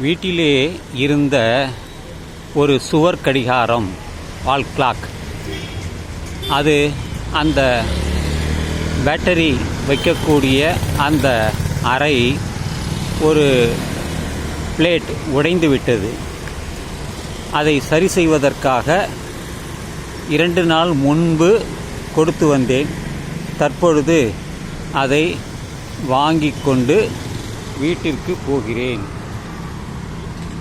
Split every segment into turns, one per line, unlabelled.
வீட்டிலே இருந்த ஒரு சுவர் கடிகாரம் வால் கிளாக் அது அந்த பேட்டரி வைக்கக்கூடிய அந்த அறை ஒரு பிளேட் உடைந்து விட்டது. அதை சரி செய்வதற்காக இரண்டு நாள் முன்பு கொடுத்து வந்தேன். தற்பொழுது அதை வாங்கி கொண்டு வீட்டிற்கு போகிறேன்.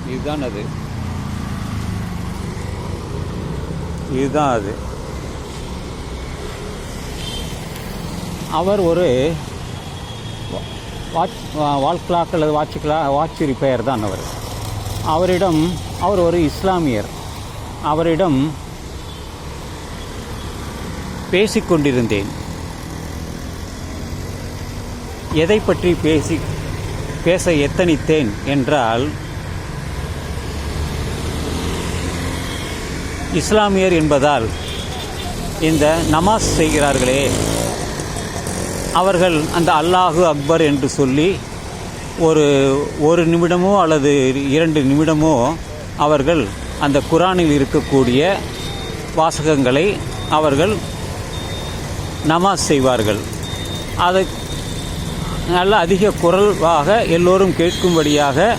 இதுதான் அது. இதுதான் அது. அவர் ஒரு வாட்ச் வால் கிளாக் அல்லது வாட்ச் கிளா வாட்ச் ரிப்பேர் தான் அவர். அவரிடம் அவர் ஒரு இஸ்லாமியர். அவரிடம் பேசிக்கொண்டிருந்தேன். எதை பற்றி பேசி பேச எத்தனித்தேன் என்றால் இஸ்லாமியர் என்பதால் இந்த நமாஸ் செய்கிறார்களே அவர்கள் அந்த அல்லாஹு அக்பர் என்று சொல்லி ஒரு ஒரு நிமிடமோ அல்லது இரண்டு நிமிடமோ அவர்கள் அந்த குரானில் இருக்கக்கூடிய வாசகங்களை அவர்கள் நமாஸ் செய்வார்கள். அதை நல்ல அதிக குரலாக எல்லோரும் கேட்கும்படியாக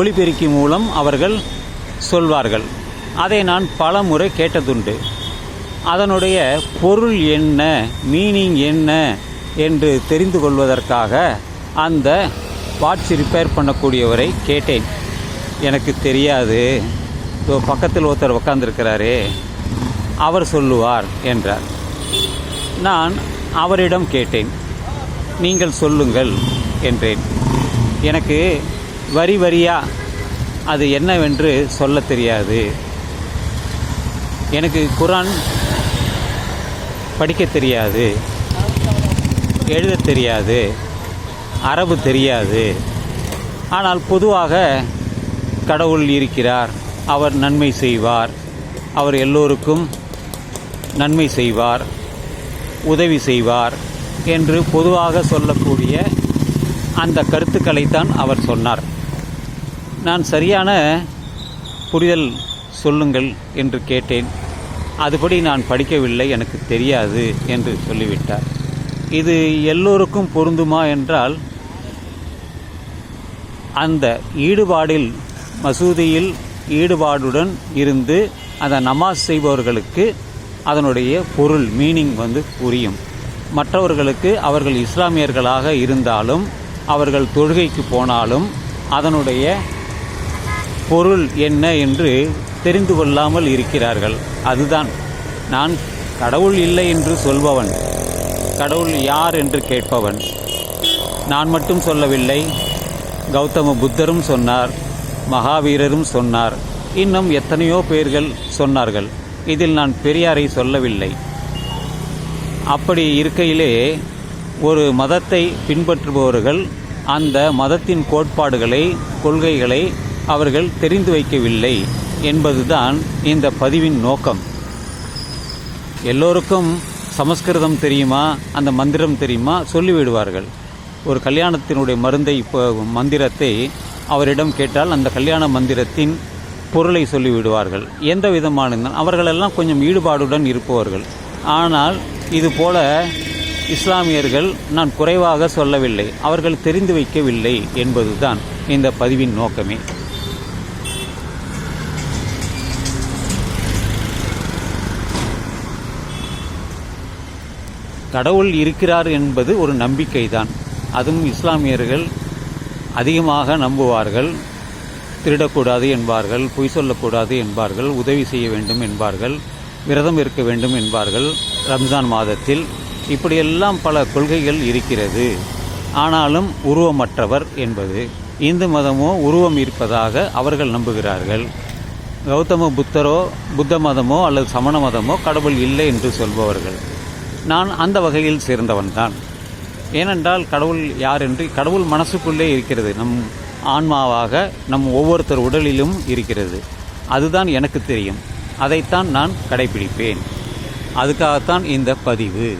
ஒளிபெருக்கி மூலம் அவர்கள் சொல்வார்கள். அதை நான் பல முறை கேட்டதுண்டு. அதனுடைய பொருள் என்ன மீனிங் என்ன என்று தெரிந்து கொள்வதற்காக அந்த வாட்ச் ரிப்பேர் பண்ணக்கூடியவரை கேட்டேன். எனக்கு தெரியாது. இதோ பக்கத்தில் ஒருத்தர் உட்காந்துருக்கிறாரே அவர் சொல்லுவார் என்றார். நான் அவரிடம் கேட்டேன் நீங்கள் சொல்லுங்கள் என்றேன். எனக்கு வரி வரியாக அது என்னவென்று சொல்ல தெரியாது. எனக்கு குரான் படிக்க தெரியாது எழுத தெரியாது அரபு தெரியாது. ஆனால் பொதுவாக கடவுள் இருக்கிறார் அவர் நன்மை செய்வார் அவர் எல்லோருக்கும் நன்மை செய்வார் உதவி செய்வார் என்று பொதுவாக சொல்லக்கூடிய அந்த கருத்துக்களைத்தான் அவர் சொன்னார். நான் சரியான புரிதல் சொல்லுங்கள் என்று கேட்டேன். அதுபடி நான் படிக்கவில்லை எனக்கு தெரியாது என்று சொல்லிவிட்டார். இது எல்லோருக்கும் பொருந்துமா என்றால் அந்த ஈடுபாடில் மசூதியில் ஈடுபாடுடன் இருந்து அந்த நமாஸ் செய்பவர்களுக்கு அதனுடைய பொருள் மீனிங் வந்து புரியும். மற்றவர்களுக்கு அவர்கள் இஸ்லாமியர்களாக இருந்தாலும் அவர்கள் தொழுகைக்கு போனாலும் அதனுடைய பொருள் என்ன என்று தெரிந்து கொள்ளாமல் இருக்கிறார்கள். அதுதான் நான் கடவுள் இல்லை என்று சொல்பவன். கடவுள் யார் என்று கேட்பவன். நான் மட்டும் சொல்லவில்லை கௌதம புத்தரும் சொன்னார் மகாவீரரும் சொன்னார் இன்னும் எத்தனையோ பேர்கள் சொன்னார்கள். இதில் நான் பெரியாரை சொல்லவில்லை. அப்படி இருக்கையிலே ஒரு மதத்தை பின்பற்றுபவர்கள் அந்த மதத்தின் கோட்பாடுகளை கொள்கைகளை அவர்கள் தெரிந்து வைக்கவில்லை. என்பதுதான் இந்த பதிவின் நோக்கம். எல்லோருக்கும் சமஸ்கிருதம் தெரியுமா? அந்த மந்திரம் தெரியுமா? சொல்லிவிடுவார்கள். ஒரு கல்யாணத்தினுடைய மருந்தை இப்போ மந்திரத்தை அவரிடம் கேட்டால் அந்த கல்யாண மந்திரத்தின் பொருளை சொல்லிவிடுவார்கள். எந்த விதமான அவர்களெல்லாம் கொஞ்சம் ஈடுபாடுடன் இருப்பவர்கள். ஆனால் இது போல இஸ்லாமியர்கள் நான் குறைவாக சொல்லவில்லை. அவர்கள் தெரிந்து வைக்கவில்லை என்பதுதான் இந்த பதிவின் நோக்கமே. கடவுள் இருக்கிறார் என்பது ஒரு நம்பிக்கை தான் அதுவும் இஸ்லாமியர்கள் அதிகமாக நம்புவார்கள். திருடக்கூடாது என்பார்கள் பொய் சொல்லக்கூடாது என்பார்கள் உதவி செய்ய வேண்டும் என்பார்கள் விரதம் இருக்க வேண்டும் என்பார்கள் ரம்ஜான் மாதத்தில். இப்படியெல்லாம் பல கொள்கைகள் இருக்கிறது. ஆனாலும் உருவமற்றவர் என்பது இந்து மதமோ உருவம் இருப்பதாக அவர்கள் நம்புகிறார்கள். கௌதம புத்தரோ புத்த மதமோ அல்லது சமண மதமோ கடவுள் இல்லை என்று சொல்பவர்கள். நான் அந்த வகையில் சேர்ந்தவன்தான் ஏனென்றால் கடவுள் யார் என்று கடவுள் மனசுக்குள்ளே இருக்கிறது. நம் ஆன்மாவாக நம் ஒவ்வொருத்தர் உடலிலும் இருக்கிறது. அதுதான் எனக்கு தெரியும். அதைத்தான் நான் கடைபிடிப்பேன். அதுக்காகத்தான் இந்த பதிவு.